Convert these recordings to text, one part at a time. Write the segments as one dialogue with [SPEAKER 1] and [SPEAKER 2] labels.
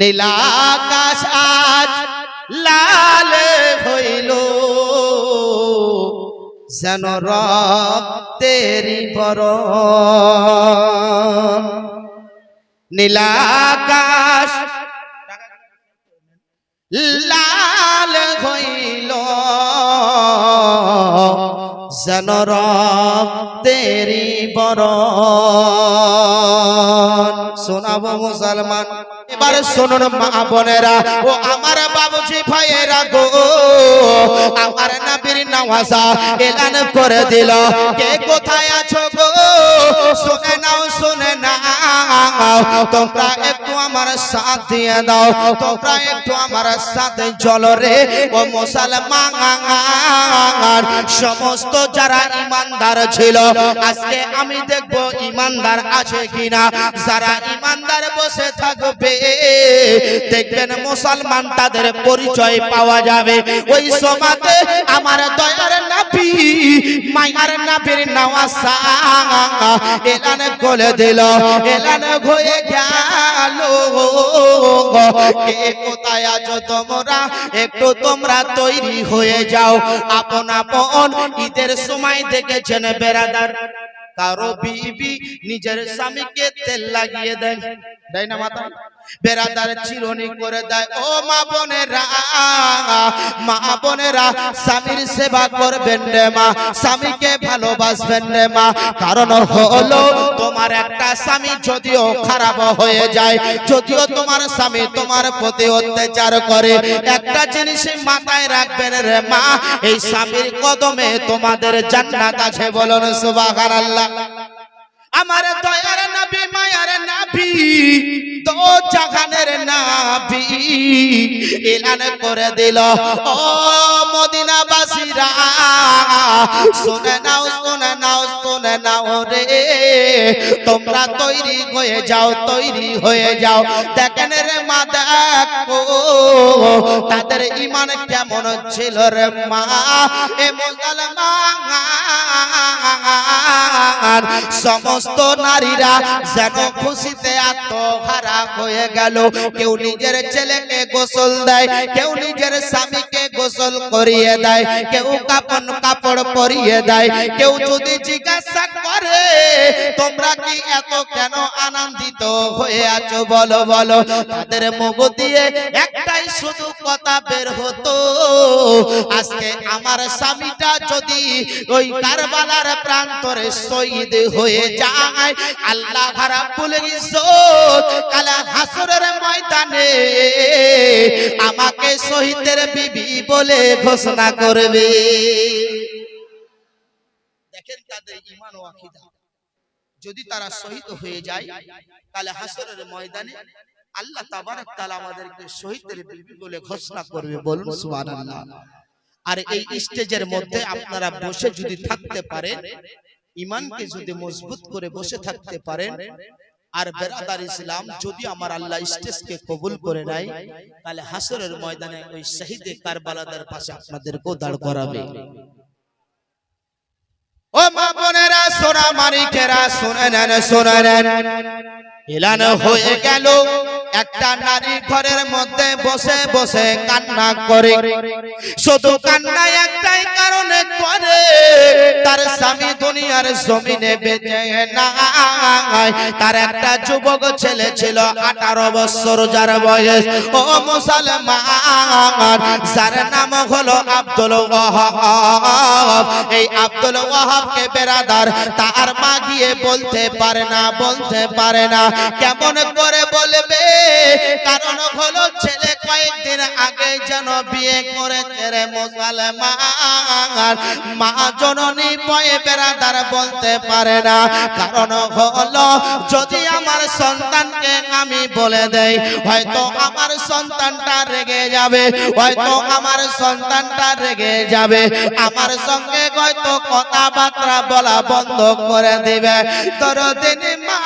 [SPEAKER 1] নীলাকাশ আজ লাল হইল। যেন রক্তেরি বরণ। নীলাকাশ লাল হইল। যেন রক্তেরি বরণ। শোনাবো মুসলমান। এবারে শুনুন মা বোনেরা, ও আমার বাবুজি ভাইয়েরা গো, আমার নাবির নওয়াজা এলান করে দিল। কে কোথায় আছো গো? শুনে নাও শুনে নাও। তোমরা একটু আমার সাথ দিয়ে দাও, তোমরা একটু আমার সাথে রে, ও মুসলমান। সমস্ত যারা ইমানদার ছিল, আজকে আমি দেখব ইমানদার আছে কিনা। যারা ইমানদার বসে থাকবে, দেখবেন মুসলমান তাদের পরিচয় পাওয়া যাবে। ওই সমাতে আমার দয়ার নাবি মায়ার নাবির নাওয়াসা, এলান করে দিল, এলান হয়ে গেল। কোথায় আছো তোমরা? একটু তোমরা তৈরি হয়ে যাও। আপন আপন ঈদের সময় দেখেছেন বেড়াদার কারও বিবি নিজের স্বামীকে তেল লাগিয়ে দেয়। দেয় না মাতা? বেড়াদার চিরনি করে দেয়। ও মা বোনেরা মা বোনেরা, স্বামীর সেবা করবেন রে মা, স্বামীকে ভালোবাসবেন রে মা। কারণ হলো, তোমার একটা স্বামী যদিও খারাপ হয়ে যায়, যদিও তোমার স্বামী তোমার প্রতি অত্যাচার করে, একটা জিনিস মাথায় রাখবেন রে মা, এই স্বামীর কদমে তোমাদের জান্নাত আছে বলুন সুবহানাল্লাহ। আমার দয়ার নবী, মায়ার নবী তো জাহানের নবী এলান করে দিল। ও মদিনাবাসীরা, শুনে নাও শুনে নাও শুনে নাও রে। তোমরা তৈরি হয়ে যাও, তৈরি হয়ে যাও। দেখেন রে মা, দেখো, তাদের ইমান কেমন ছিল রে মা। এ মুসলমান সমস্ত নারীরা যেন খুশিতে আত্মহারা হয়ে গেল। কেউ নিজের ছেলেকে গোসল দেয়, কেউ নিজের স্বামীকে গোসল করিয়ে দেয়, কেউ কাপন কাপড় পরিয়ে দেয়, কেউ যদি জিজ্ঞাসা করে, তোমরা কি এত কেন আনন্দিত হয়ে আছো? বলো বলো। তাদের মুখ দিয়ে একটাই শুধু কথা বের হতো, আজকে আমার স্বামীটা যদি ওই কারবালার প্রান্তরে শহীদ হয়ে যায়, আল্লাহ রাব্বুল ইজ্জত, কালা হাসরের ময়দানে আমাকে শহীদের বিবি বলে ঘোষণা করবে। দেখেন তাদের আকীদা। যদি তারা শহীদ হয়ে যায়, তাহলে হাসরের ময়দানে আল্লাহ তাবারক তাআলা আমাদেরকে শহীদের বলে ঘোষণা করবে বলুন, সুবহানাল্লাহ। আর এই স্টেজের মধ্যে আপনারা বসে যদি থাকতে পারেন ইমানকে যদি মজবুত করে বসে থাকতে পারেন আর বেরাদার ইসলাম যদি আমার আল্লাহ স্টেজকে কবুল করে নেয় তাহলে হাসরের ময়দানে ওই শহীদে কারবালাদের পাশে আপনাদেরকেও দাঁড় করাবে। ও মা বোনেরা সোনা মানিকেরা শুনে নেন শুনে নেন এলান হয়ে গেল। একটা নারী ঘরের মধ্যে বসে বসে কান্না করে। শুধু কান্না একটাই কারণে করে। তার স্বামী দুনিয়ার জমিনে বেঁচে নাই। তার একটা যুবক ছেলে ছিল, আঠারো বছর যার বয়স। ও মুসলমান, যার নাম হলো আব্দুল ওয়াহাব। এই আব্দুল ওয়াহাবকে বেরাদার তার মা গিয়ে বলতে পারে না, বলতে পারে না। কেমন করে বলবে? কারণ হলো ছেলে কয়েকদিন আগে যেন বিয়ে করেছে রে মুসলমান। মা জননী পয়ে বেড়াদার বলতে পারে না। কারণ হলো যদি আমার সন্তানকে আমি বলে দেই, হয়তো আমার সন্তানটা রেগে যাবে, হয়তো আমার সন্তানটা রেগে যাবে। আমার সঙ্গে হয়তো কথাবার্তা বলা বন্ধ করে দিবে। তোর দিন মা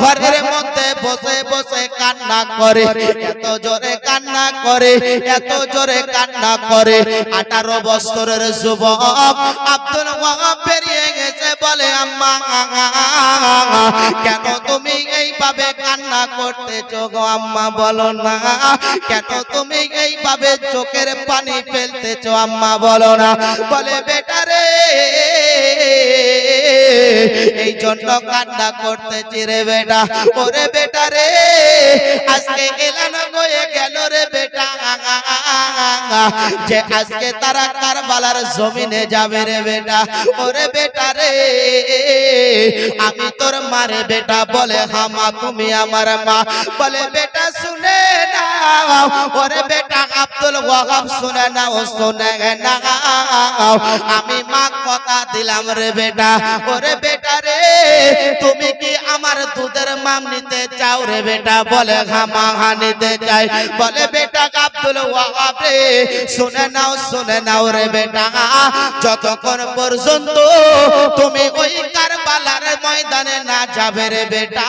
[SPEAKER 1] ঘরের মধ্যে বসে বসে কান্না করে, এত জোরে কান্না করে, এত জোরে কান্না করে। আঠারো বছরের যুবক আব্দুল বেরিয়ে গেছে বলে, আম্মা, কেন তুমি এইভাবে কান্না করতেছো গো আম্মা, বলো না। কেন তুমি এইভাবে চোখের পানি ফেলতেছো আম্মা, বলো না। বলে, বেটা রে, এই জন্য কান্না করতেছি রে বেটা। ওরে বেটা রে আজকে এলানো হয়ে গেল রে বেটা। যে আজকে তারা কারবালার জমিনে যাবে রে বেটা। ওরে বেটা রে, আমি তোর মারে বেটা বলে, হামা, তুমি আমার মা। বলে, বেটা, শুনে নাও। ওরে বেটা আব্দুল ওয়াহাব, শুনে নাও শুনে নাও। আমি মা কথা দিলাম রে বেটা। ওরে বেটা রে, তুমি কি আমার দুধের মাম নিতে চাও রে বেটা? বলে হা নিতে চাই। বলে, বেটা আব্দুল ওয়াহাব রে, শুনে নাও শুনে নাও রে বেটা। যতক্ষণ পর্যন্ত তুমি ওই কারবালার ময়দানে না যাবে রে বেটা,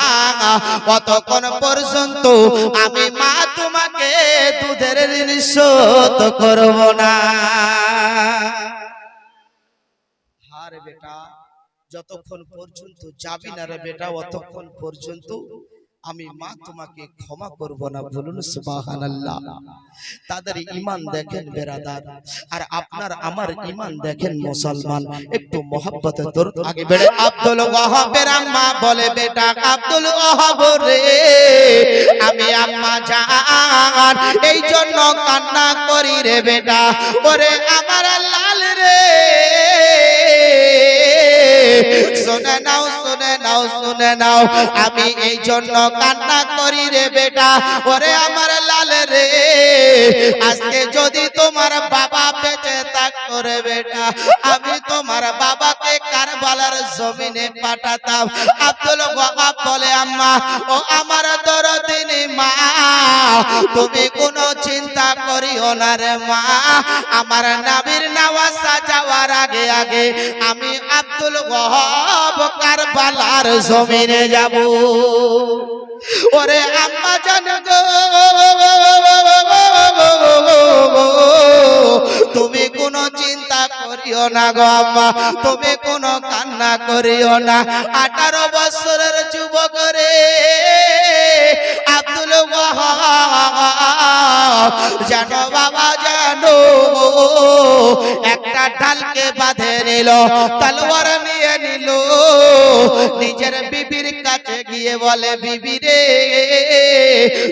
[SPEAKER 1] অতক্ষণ পর্যন্ত আমি মা তোমাকে দুধের ঋণ করব না। বেটা, যতক্ষণ পর্যন্ত যাবি না রে বেটা, অতক্ষণ পর্যন্ত আমি মা তোমাকে ক্ষমা করব না বলুন সুবহানাল্লাহ তাদের ঈমান দেখেন বেরাদার আর আপনার আমার ঈমান দেখেন মুসলমান একটু মহব্বতে তোর আগে বেড়ে আব্দুল ওয়াহাবের আম্মা বলে বেটা আব্দুল ওয়াহাব রে আমি আম্মা জান এই জন্য কান্না করি রে বেটা ওরে আমার লাল রে শুনে নাও শুনে নাও শুনে নাও। আমি এই জন্য কান্না করি রে বেটা। ওরে আমার লাল রে। আজকে যদি তোমার বাবা বেঁচে থাকতো রে বেটা, আমি তোমার বাবাকে কারবালার জমিনে পাঠাতাম। আব্দুল ওয়াহাব বলে, আম্মা, ও আমার দরদিনী মা, তুমি কোনো চিন্তা করিও না রে মা। আমার নাবির নাওয়াসা সাজাওয়ার আগে আগে আমি আব্দুল ওয়াহাব কারবালার জমিনে যাব। ওরে আম্মা জান গো। তুমি কোনো চিন্তা করিও না গো আম্মা তুমি কোনো কান্না করিও না। আঠারো বছরের যুবক রে আব্দুল জানো বাবা, জানো, একটা ডালকে বাঁধে নিল, তলোয়ার নিয়ে নিল, নিজের বিবির কাছে গিয়ে বলে, বিবি রে,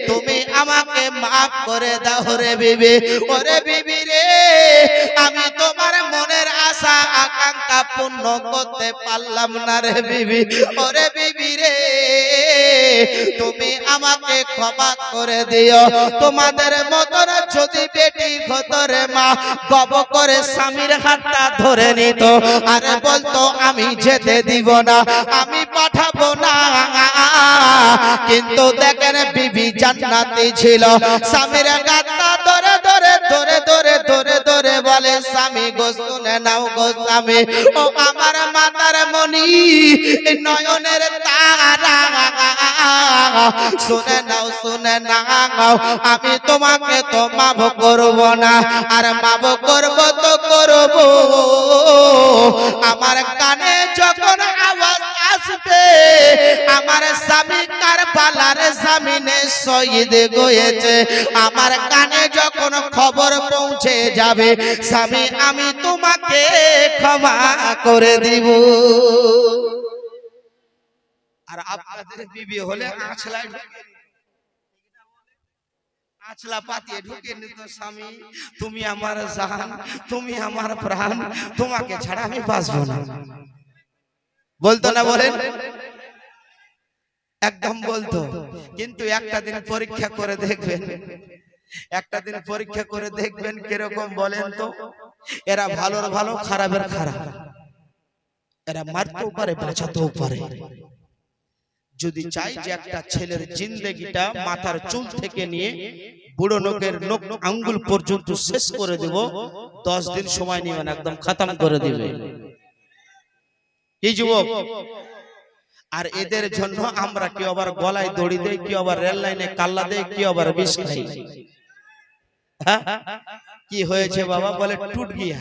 [SPEAKER 1] তুমি আমাকে মাফ করে দাও রে বিবি, ওরে বিবি রে। আমি তোমার মনের আশা আকাঙ্ক্ষা পূর্ণ করতে পারলাম না রে বিবি। ওরে বিবি রে, তুমি আমাকে ক্ষমা করে দিও। তোমাদের মতন যদি বেটি মা গব করে স্বামীর হাতটা ধরে নিত, আরে বলতো আমি যেতে দিব না, আমি পাঠাবো না। কিন্তু দেখেন বিবি জান্নাতি ছিল। স্বামীর গাতটা ধরে ধরে ধরে ধরে ধরে ধরে বলে, স্বামী গো শুনে নাও। গো স্বামী ও আমার মাতার মনি নয়নের তারা। শুনে নাও, শুনে আমি তোমাকে তো মাভ করব না, আর মাভ করব তো করব। আমার কানে যখন আমার স্বামী কারবালার জামিনে শহীদ গয়েছে আমার কানে যখন খবর পৌঁছে যাবে, স্বামী, আমি তোমাকে ক্ষমা করে দিব। আর আপনাদের বিবি হলে আছলায় আছলা পাতিয়ে ঢুকে নিত স্বামী। তুমি আমার জান, তুমি আমার প্রাণ, তোমাকে ছাড়া আমি বাঁচবো না। বলতো না বলেন? একদম বলতো। কিন্তু একটা দিন পরীক্ষা করে দেখবেন। একটা দিন পরীক্ষা করে দেখবেন কীরকম বলেন তো? এরা ভালোর ভালো খারাপের খারাপ। এরা মারতেও পারে বাঁচাতেও পারে। যদি চাই যে একটা ছেলের জিন্দেগিটা মাথার চুল থেকে নিয়ে বুড়ো নোকের নোক আঙ্গুল পর্যন্ত শেষ করে দেব দশ দিন সময় নেবেন একদম খতম করে দিবে। এই যুবক আর এদের জন্য আমরা কেউ আবার গলায় দড়ি দেয় কেউ আবার রেল লাইনে কাল্লা দেয় কেউ আবার বিষ খাই হ্যাঁ? কি হয়েছে বাবা? বলে টুট গিয়া।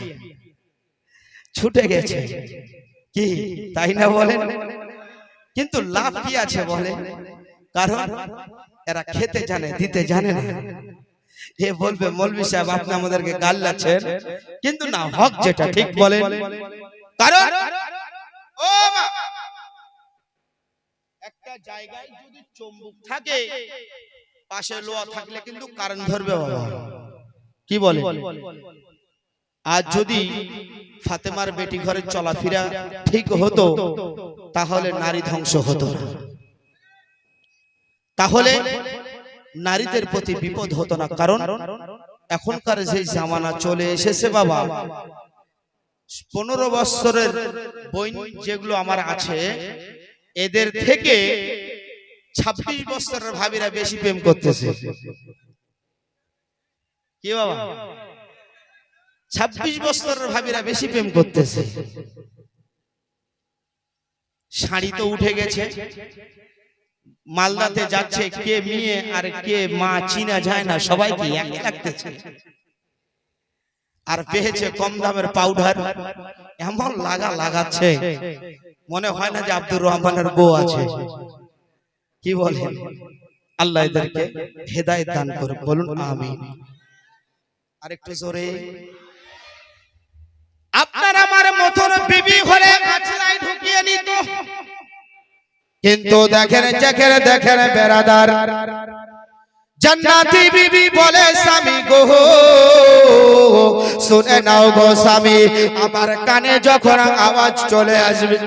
[SPEAKER 1] ছুটে গেছে। কি? তাই না বলেন? কিন্তু লাভ কি আছে বলে কারণ এরা খেতে জানে দিতে জানে না। এ বলবে মৌলভি সাহেব আপনি আমাদেরকে গাল লাচ্ছেন। কিন্তু না হক যেটা ঠিক বলেন। কারণ ও মা একটা জায়গায় যদি চুম্বক থাকে পাশে লোহা থাকলে কিন্তু কারেন্ট ধরবে বাবা। কি বলে? আর যদি ফাতেমার বেটি ঘরে চলাফেরা ঠিক হতো তাহলে নারী ধ্বংস হতো না। তাহলে নারীদের প্রতি বিপদ হতো না। কারণ এখনকার যে জামানা চলে এসেছে বাবা। পনেরো বৎসরের বই যেগুলো আমার আছে এদের থেকে ছাব্বিশ বছরের ভাবিরা বেশি প্রেম করতেছে। কি বাবা? ছাব্বিশ বছরের ভাবিরা বেশি প্রেম করতেছে। শাড়ি তো উঠে গেছে। মালদাতে যাচ্ছে কে মেয়ে আর কে মা চিনা যায় না সবাইকে একই লাগতেছে। আর পেয়েছে কম দামের পাউডার এমন লাগা লাগাচ্ছে। মনে হয় না যে আব্দুর রহমানের বউ আছে। কি বলেন? আল্লাহ এদেরকে হেদায়েত দান করে বলুন আমিন। আরেকটু জোরে। আপনার আমার মতন বিবি হলে আছড়াই ঢুকিয়ে নিত। কিন্তু দেখেন দেখেন দেখেন বেরাদার জান্নাতি বিবি বলে স্বামী গো। শুনে নাও গো স্বামী, আমার কানে যখন আওয়াজ চলে আসবে,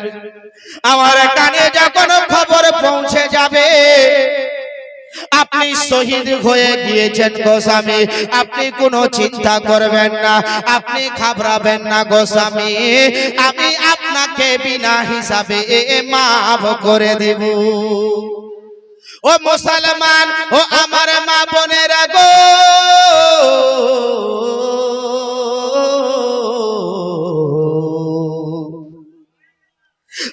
[SPEAKER 1] আমার কানে যখন খবর পৌঁছে যাবে, আপনি শহীদ হয়ে গিয়েছেন গোস্বামী আপনি কোনো চিন্তা করবেন না, আপনি ঘাবড়াবেন না গোস্বামী আমি আপনাকে বিনা হিসাবে মাফ করে দেব। ও মুসলমান ও আমার মা বোনেরা গো।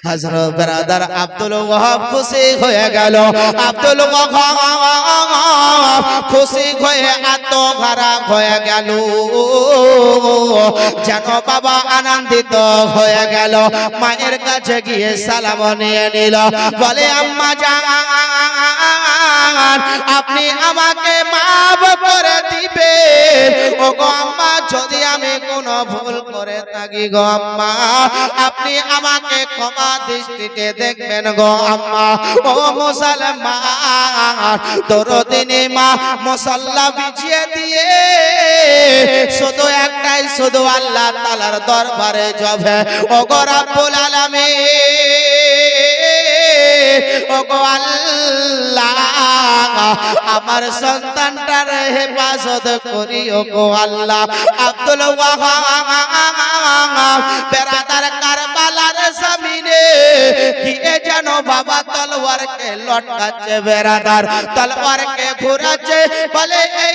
[SPEAKER 1] হযরত ব্রাদার আব্দুল ওয়াহাব খুশি হয়ে গেল। আব্দুল ওয়াহাব খুশি হয়ে আত্মহারা হয়ে গেল। যেন বাবা আনন্দিত হয়ে গেল। মায়ের কাছে গিয়ে সালাম নিয়ে নিল। বলে, আম্মা জান, আপনি আমাকে মাফ করে দিবেন। ও গো আম্মা, যদি আমি কোনো ভুল করে থাকি গো আম্মা। আপনি আমাকে ক্ষমা দৃষ্টিতে দেখবেন গো আম্মা। ও মুসলমান তোর দিনে মা মশল্লা বিছিয়ে দিয়ে শুধু একটাই, শুধু আল্লাহ তালার দরবারে জবে ও গো রাব্বুল আলামিন ও গো আল্লাহ। আমার সন্তানটার হেফাজত করি ও গো আল্লাহ। আব্দুল যেন বাবা লটকাচ্ছে বেরাদার। তলোয়ারকে ঘুরাচ্ছে, বলে, এই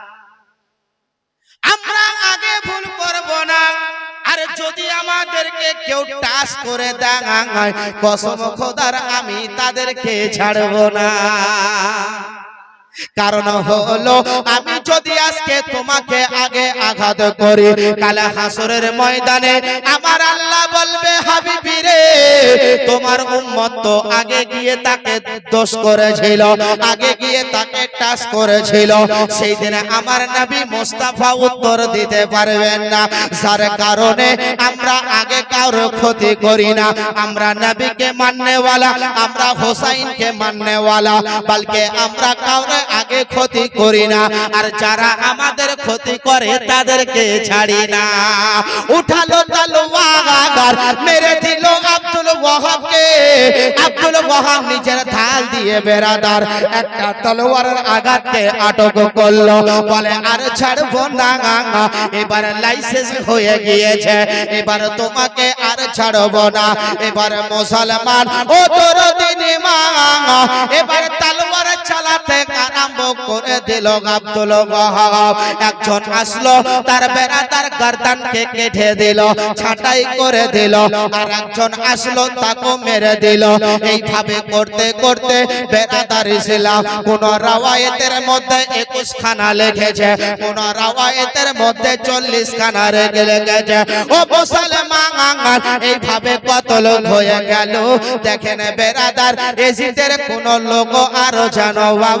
[SPEAKER 1] আমরা আগে ভুল করব না। আর যদি আমাদেরকে কেউ টাস করে দেয় কসম খোদার, আমি তাদেরকে ছাড়ব না। কারণ হলো আমি যদি আজকে তোমাকে আগে আঘাত করি কালে হাসরের ময়দানে আমার আল্লাহ বলবে হাবিবি রে তোমার উম্মত তো আগে গিয়ে তাকে দোষ করেছিল আগে গিয়ে তাকে টাচ করেছিল সেই দিনে আমার নবী মুস্তাফা উত্তর দিতে পারবেন না যার কারণে আমরা আগে কারও ক্ষতি করি না আমরা নবীকে মাননেওয়ালা আমরা হোসাইনকে মাননেওয়ালা বলকে আমরা কাউরে আগে ক্ষতি করি না, আর যারা আমাদের ক্ষতি করে তাদেরকে ছাড়ি না। উঠালো তালোয়ার মেরে দিল আব্দুল ওয়াহাবকে। আব্দুল ওয়াহাব নিজের ঢাল দিয়ে বেরাদার একটা তলোয়ারের আঘাতকে আটক করল। বলে, আর ছাড়বো না এবার লাইসেন্স হয়ে গিয়েছে, এবার তোমাকে আর ছাড়বো না। এবার মুসলমান ও তোর দিনে মা, এবার তালোয়ার চালাতে আরম্ভ করে দিল আব্দুল একজন আসলো, তার বেড়াদার গর্দানকে কেটে দিল, ছাঁটাই করে দিল, আর একজন আসলো, তাকে মেরে দিল। এইভাবে করতে করতে বেড়াদার ইসলাম কোন রাওয়ায়েতের মধ্যে একুশ খানা লেখেছে কোন রাওয়ায়েতের মধ্যে চল্লিশ খানা রেখে লেগেছে। ও মুসলমান এইভাবে কত লোক হয়ে গেল। দেখেন বেড়াদার এজিদের কোন লোক আরও জানো বাবা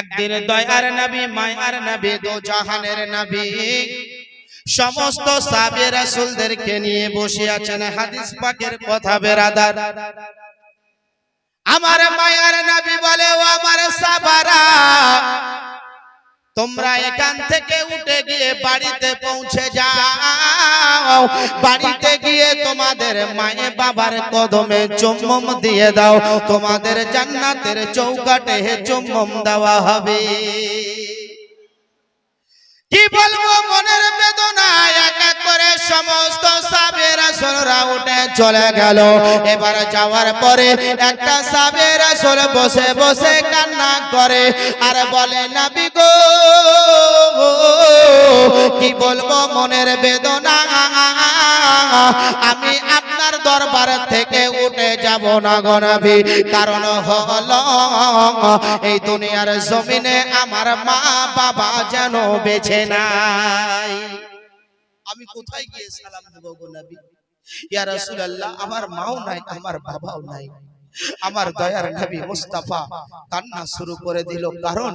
[SPEAKER 1] একদিন দয়ার নবী, মায়ার নবী, দো জাহানের নবী। সমস্ত সাবে রাসূলদেরকে নিয়ে বসে আছেন হাদিস পাকের কথা বেরাদার। আমার মায়ার নবী বলে, ও আমার সাবারা তোমরা এখান থেকে উঠে গিয়ে বাড়িতে পৌঁছে যাও। বাড়িতে গিয়ে তোমাদের মায়ে বাবার কদমে চুম্বম দিয়ে দাও। তোমাদের জান্নাতের চৌকাটে চুম্বম দেওয়া হবে। কি বলব মনের বেদনা এক এক করে সমস্ত সাবের আসলরা উঠে চলে গেল। এবার যাওয়ার পরে একটা সাবের আসল বসে বসে কান্না করে আর বলে, নাবি গো, কি বলব মনের বেদনা? আমি আপনার দরবার থেকে উঠে যাব না গনাবি কারণ হল, এই দুনিয়ার জমিনে আমার মা বাবা যেন বেছে নাই। আমি কোথায় গিয়ে সালাম দেবো গো নবী? ইয়া রাসূলুল্লাহ আমার মাও নাই আমার বাবাও নাই। আমার দয়ার নবী মুস্তাফা কান্না শুরু করে দিল। কারণ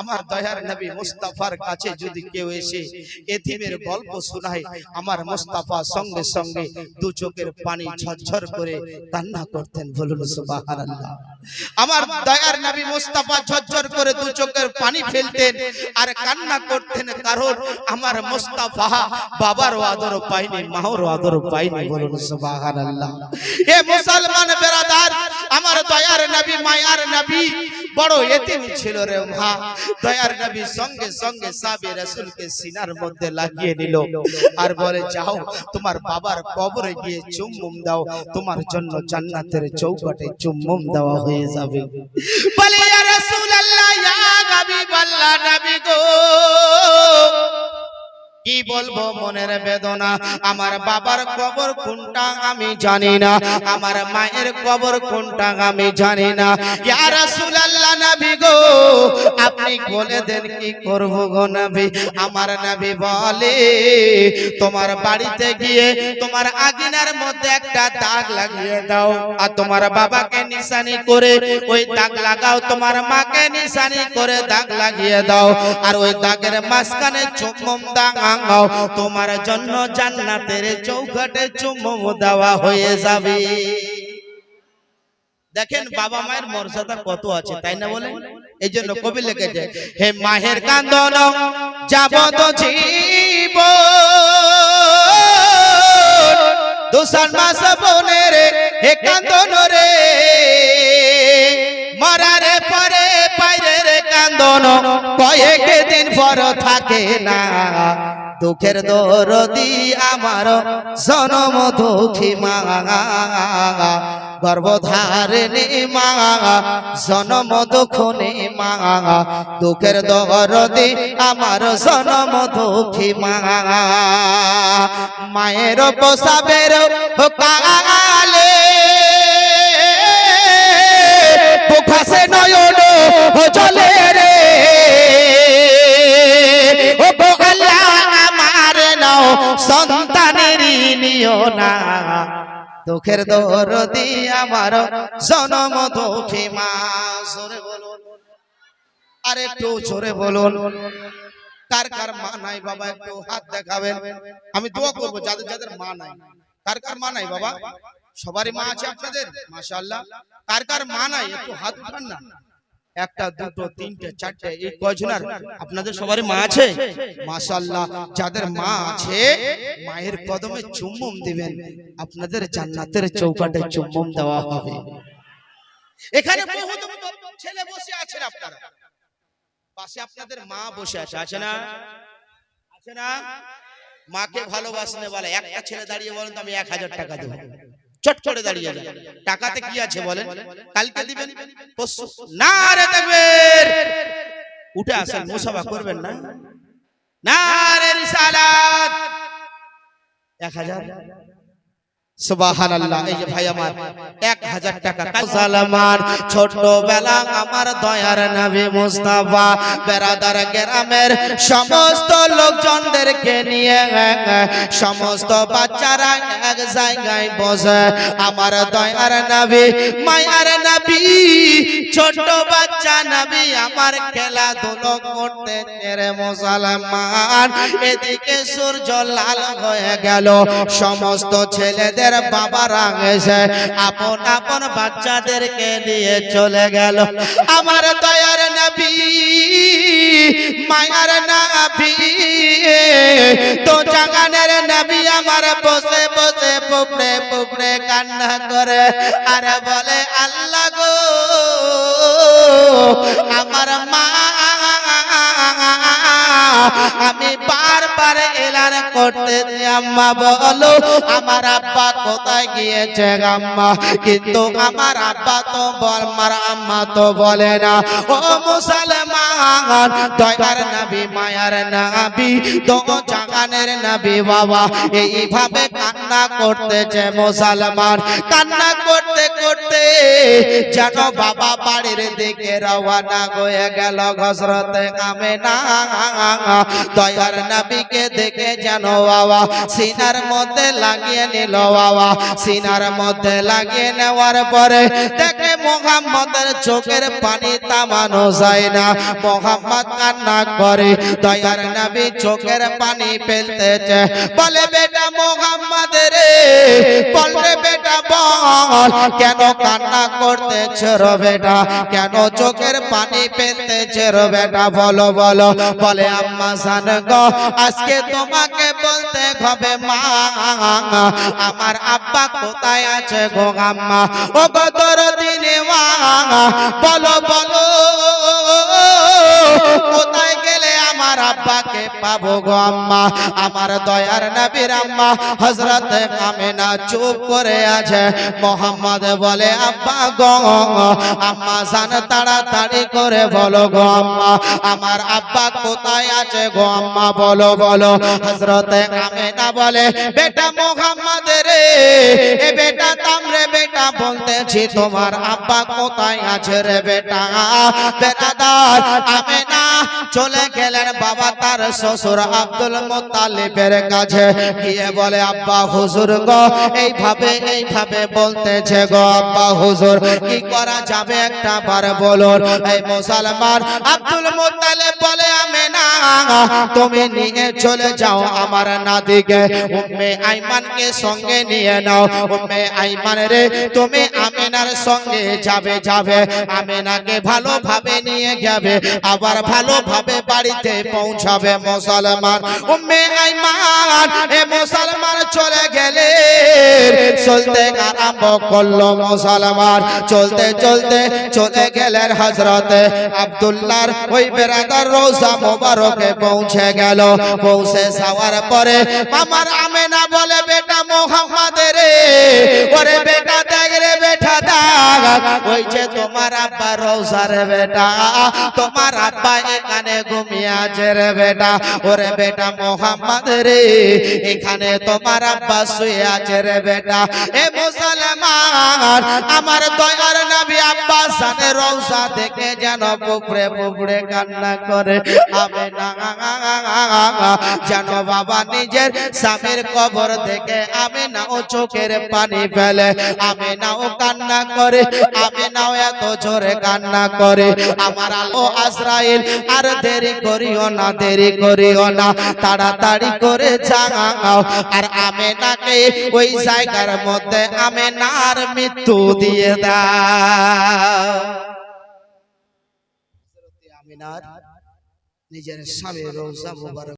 [SPEAKER 1] আমার দয়ার নবী মুস্তাফার কাছে যদি কেউ এসে এতিমের গল্প শোনায় আমার মুস্তাফা সঙ্গে সঙ্গে দু চোখের পানি ঝরঝর করে কান্না করতেন। বলুন সুবহানাল্লাহ। আমার দয়ার নবী মুস্তাফা ঝরঝর করে দু চোখের পানি ফেলতেন। আর কান্না করতেন কারণ আমার মুস্তাফা বাবার আদর পাইনি মাওর আদর পাইনি বলুন সুবহানাল্লাহ। এ মুসলমান বেরাদার আমার দয়ার নবী মায়ার নবী বড় এতিম ছিল রে মা দয়ার নবী সঙ্গে সঙ্গে সাবে রাসূলকে সিনার মধ্যে লাগিয়ে নিল। আর বলে যাও তোমার বাবার কবরে গিয়ে চুম্বুম দাও। তোমার জন্য জান্নাতের চৌকাটে চুম্বুম দেওয়া হয়ে যাবে। বলে ইয়া রাসূলুল্লাহ কি বলব মনের বেদনা? আমার বাবার কবর কোনটা আমি জানি না। আমার মায়ের কবর কোনটা আমি জানি না। ইয়া রাসূলুল্লাহ নবী গো, আপনি বলে দেন কি করব গো নবী? আমার নবী বলে, তোমার বাড়িতে গিয়ে তোমার আগিনার মধ্যে একটা দাগ লাগিয়ে দাও আর তোমার বাবাকে নিশানি করে ওই দাগ লাগাও, তোমার মাকে নিশানি করে দাগ লাগিয়ে দাও। আর ওই দাগের মাঝখানে চুম্বম দাগাও তোমার জন্য জান্নাতের চৌকাটে চুম্বম দেওয়া হয়ে যাবে। দেখেন বাবা মায়ের মর্যাদা কত আছে, তাই না বলে এই জন্য কবি লিখেছে, হে মাহের কান্দন যাবত জীব দুসান মাস বনের হে কান্দন রে। মরারে পরে পাইরে রে কান্দন। কয়েক দিন পর থাকে না দুঃখের দরদি আমার জনম দুঃখী মা। গর্ভধারিণী মা জনম দুঃখনি মা। দুঃখের দরদি আমার জনম দুঃখী মা। মায়ের পোষাবের কালে পোখাসে নয়ন চলে রে। সন্তানেরই নিও না। দুঃখের দরদি আমার, জনম দুঃখী মা। জোরে বলুন। আর একটু জোরে বলুন। কার কার মা নাই বাবা, একটু হাত দেখাবেন। আমি দোয়া করব, যাদের যাদের মা নাই। কার কার মা নাই বাবা? সবারই মা আছে আপনাদের, মাশাআল্লাহ। কার কার মা নাই, একটু হাত উঠান না। একটা দুটো তিনটে চারটে এই কয়জনের? আপনাদের সবারই মা আছে? মাশাআল্লাহ। যাদের মা আছে মায়ের কদমে চুম্বন দিবেন। আপনাদের জান্নাতের চৌকাটে চুম্বন দেওয়া হবে। এখানে বহুত ছেলে বসে আছেন আপনারা। পাশে আপনাদের মা বসে আছে। আছে না? আছে না? মাকে ভালোবাসনে বলে একটা ছেলে দাঁড়িয়ে বলেন তো আমি এক হাজার টাকা দেবো। চট করে দাঁড়িয়ে যান টাকাতে কি আছে বলেন? কালকে দিবেন? না রে দেখবেন উঠে আসেন মুসাফা করবেন না? না রে রিসালাত! এক হাজার। সমস্ত লোকজনদেরকে নিয়ে সমস্ত বাচ্চারা এক জায়গায় বসে, আমার দয়ার নবী, মায়ার নবী, ছোট বাচ্চা নবী আমার খেলাধুলো করতে মুসলমান। এদিকে সূর্য লাল হয়ে গেল, সমস্ত ছেলেদের বাবারা এসে আপন আপন বাচ্চাদেরকে নিয়ে চলে গেল। আমার দয়ার নবী, মায়ার নবী, তো জাগানের নবী আমার বসে বসে পুপড়ে পুপড়ে কান্না করে, আর বলে, আল্লাহ গো, আমার মা আমি বারবার এলান করতে আম্মা বলো, আমার আব্বা কোথায় গিয়েছে আম্মা? কিন্তু আমার আব্বা তো বল মার আম্মা তো বলে না। ও মুসলমান, দয়ার নবী, মায়ার নবী তো জাগানের নবী বাবা, এইভাবে কান্না করতেছে মুসলমান। কান্না করতে করতে যেন বাবা বাড়ির দিকে রওনা হয়ে গেল ঘসরতে কামে না দয়ার নবীকে দেখে যেন বাবা সিনার মধ্যে লাগিয়ে নিল বাবা। সিনার মধ্যে লাগিয়ে নেওয়ার পরে দেখে মোহাম্মদের চোখের পানি তামানো যায় না। মোহাম্মদ কান্না করে, দয়ার নবী চোখের পানি ফেলতেছে। বলে, বেটা মোহাম্মদ রে, বল বেটা বল, কেন কান্না করতেছ রো বেটা? কেন চোখের পানি ফেলতেছে রো বেটা? বলো বলো। বলে, আম্মা গো, আজকে তোমাকে বলতে হবে মা, আমার আব্বা কোথায় আছে গো আম্মা? ও গো তোর দিনে মা, বলো বলো। পাবো গো আম্মা, আমার দয়ার নবীর আম্মা, হযরত আমেনা চুপ করে আছে। মোহাম্মদ বলে, আব্বা গো, আম্মা জান তাড়াতাড়ি করে বলো গো আম্মা, আমার আব্বা কোথায় আছে গো আম্মা, বলো বলো। হযরত আমেনা বলে, বেটা মোহাম্মদ রে, এ বেটা তামরে বেটা বলতেছি, তোমার আব্বা কোথায় আছে রে বেটা? বেটাদার আমেনা চলে গেলেন, বাবা তার শ্বশুর আব্দুল মোত্তালিবের কাছে গিয়ে বলে, আব্বা হুজুর গো, এইভাবে এইভাবে বলতেছে গো, আব্বা হুজুর, কি করা যাবে একটা বার বলুন? এই মুসলমান আব্দুল মোত্তালিব বলে আমেনা তুমি নিয়ে চলে যাও আমার নাদিকে উম্মে আইমানকে সঙ্গে নিয়ে নাও। উম্মে আইমান রে, তুমি আমিনার সঙ্গে যাবে যাবে। আমেনাকে ভালোভাবে নিয়ে যাবে, আবার ভালোভাবে বাড়িতে পৌঁছাবে মুসলমান। উম্মে আইমান এ মুসলমান চলে চলতে আরম্ভ করল মুসলমান। চলতে চলতে, চলে গেলেন হজরতে আব্দুল্লাহর ওই বেরাদার রোজা মোবারকে পৌঁছে গেল। পৌঁছে যাওয়ার পরে আমার আমেনা বলে, বেটা মোহাম্মদ রে, ওরে বেটা দেখ রে বেটা দেখ। ওই যে তোমার আব্বা রোজা রে বেটা, তোমার আব্বা এখানে ঘুমিয়ে আছে রে বেটা। ওরে বেটা মোহাম্মদ এখানে তোমার আব্বা শুয়ে আছে রে বেটা এ মুসলমান, আমার দয়ার নবী আব্বাস সানের রওজা দেখে যেন পুপড়ে পুপড়ে কান্না করে। আমি না যেন বাবা নিজের স্বামীর কবর দেখে আমি না ও চোখের পানি ফেলে। আমি না ও কান্না করে আমি নাও এত জোরে কান্না করে। আমার আলো আজরাইল, আর দেরি করিও না, দেরি করিও না। তাড়াতাড়ি করে যাও, আর আমি নাকে ওই জায়গার মধ্যে আমি নার মৃত্যু দিয়ে দাও। নিজের স্বামীর রোজা